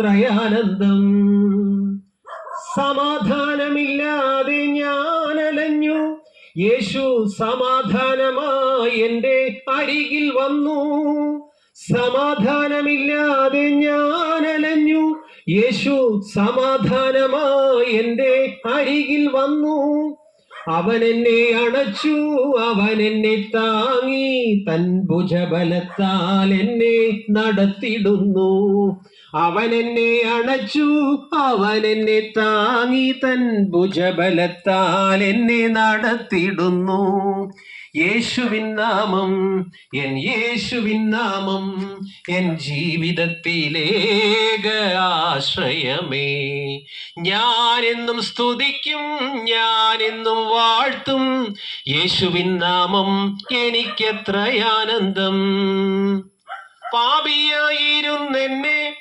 എനിക്കെത്രയാനന്ദം സമാധാനമില്ലാതെ ഞാൻ അലഞ്ഞു യേശു സമാധാനമായി എന്റെ അരികിൽ വന്നു. സമാധാനമില്ലാതെ ഞാൻ അലഞ്ഞു യേശു സമാധാനമായി എന്റെ അരികിൽ വന്നു. അവൻ എന്നെ അണച്ചു അവൻ എന്നെ താങ്ങി തൻ ഭുജബലത്താൽ എന്നെ നടത്തിടുന്നു. അവൻ എന്നെ അണച്ചു അവൻ എന്നെ താങ്ങി തൻ ഭുജബലത്താൽ എന്നെ നടത്തിടുന്നു. യേശുവിൻ നാമം എൻ യേശുവിൻ നാമം എൻ ജീവിതത്തിലേക ആശ്രയമേ. ഞാനെന്നും സ്തുതിക്കും ഞാനെന്നും വാഴ്ത്തും. യേശുവിൻ നാമം എനിക്കെത്ര ആനന്ദം പാപിയായിരുന്നെന്നെ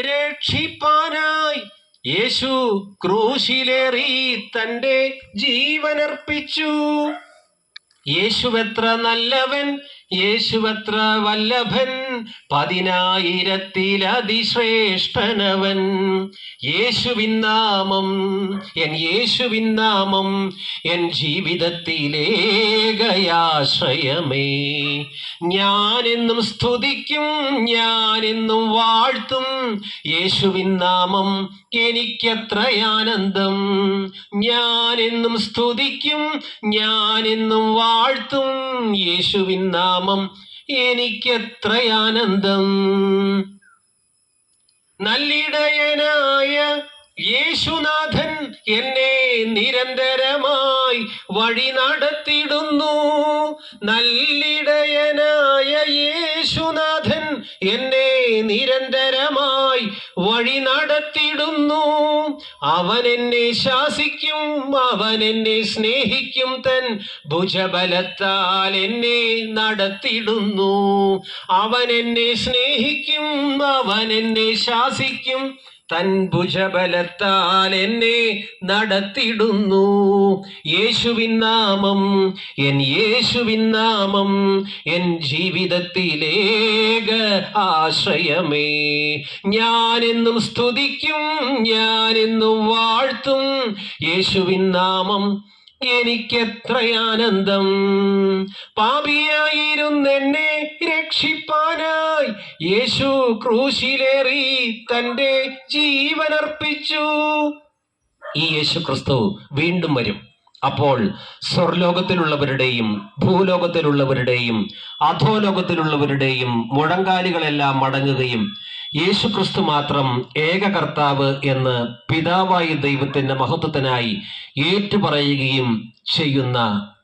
രക്ഷിപ്പാനായി യേശു ക്രൂശിലേറി തന്റെ ജീവനർപ്പിച്ചു. യേശുവെത്ര നല്ലവൻ യേശുവെത്ര വല്ലഭൻ. പതിനായിരത്തിലതിശ്രേഷ്ഠനവൻ. യേശുവിൻ നാമം എൻ യേശുവിൻ നാമം എൻ ജീവിതത്തിലേകയാശ്രയമേ. ഞാനെന്നും സ്തുതിക്കും ഞാനെന്നും വാഴ്ത്തും യേശുവിൻ നാമം എനിക്കത്രയാനന്ദം. ഞാനെന്നും സ്തുതിക്കും ഞാനെന്നും വാഴ്ത്തും യേശുവിൻ നാമം എനിക്കെത്ര ആനന്ദം നല്ലിടയനായ യേശുനാഥൻ എന്നെ നിരന്തരമായി വഴി നടത്തിടുന്നു നല്ലിടയനായ വഴി നടത്തിടുന്നു അവൻ എന്നെ ശാസിക്കും അവൻ എന്നെ സ്നേഹിക്കും തൻ ഭുജബലത്താൽ എന്നെ നടത്തിടുന്നു അവൻ എന്നെ സ്നേഹിക്കും അവൻ എന്നെ ശാസിക്കും തൻ ഭുജബലത്താൽ എന്നെ നടത്തിടുന്നു യേശുവിൻ നാമം എൻ യേശുവിൻ നാമം എൻ ജീവിതത്തിലേക ആശ്രയമേ. ഞാനെന്നും സ്തുതിക്കും ഞാനെന്നും വാഴ്ത്തും. യേശുവിൻ നാമം എനിക്കെത്ര ആനന്ദം പാപിയായിരുന്നെന്നെ രക്ഷിപ്പാനായി. യേശു ക്രൂശിലേറി തന്റെ ജീവനർപ്പിച്ചു. ഈ യേശു ക്രിസ്തു വീണ്ടും വരും. അപ്പോൾ സ്വർലോകത്തിലുള്ളവരുടെയും ഭൂലോകത്തിലുള്ളവരുടെയും അധോലോകത്തിലുള്ളവരുടെയും മുഴങ്കാലുകളെല്ലാം മടങ്ങുകയും യേശു ക്രിസ്തു മാത്രം ഏക കർത്താവ് എന്ന് പിതാവായ ദൈവത്തിന്റെ മഹത്വത്തിനായി ഏറ്റുപറയുകയും ചെയ്യുന്ന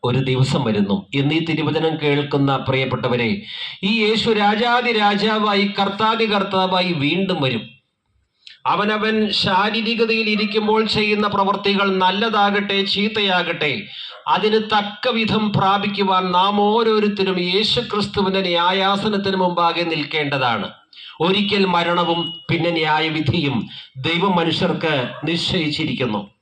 ഒരു ദിവസം വരുന്നു. എന്നീ തിരുവചനം കേൾക്കുന്ന പ്രിയപ്പെട്ടവരെ ഈ യേശു രാജാതി രാജാവായി കർത്താതി കർത്താവായി വീണ്ടും വരും. അവനവൻ ശാരീരികതയിൽ ഇരിക്കുമ്പോൾ ചെയ്യുന്ന പ്രവൃത്തികൾ നല്ലതാകട്ടെ ചീത്തയാകട്ടെ അതിന് തക്ക വിധം പ്രാപിക്കുവാൻ നാം ഓരോരുത്തരും യേശു ന്യായാസനത്തിന് മുമ്പാകെ നിൽക്കേണ്ടതാണ്. ഒരിക്കൽ മരണവും പിന്നെ ന്യായവിധിയും ദൈവം മനുഷ്യർക്ക് നിശ്ചയിച്ചിരിക്കുന്നു.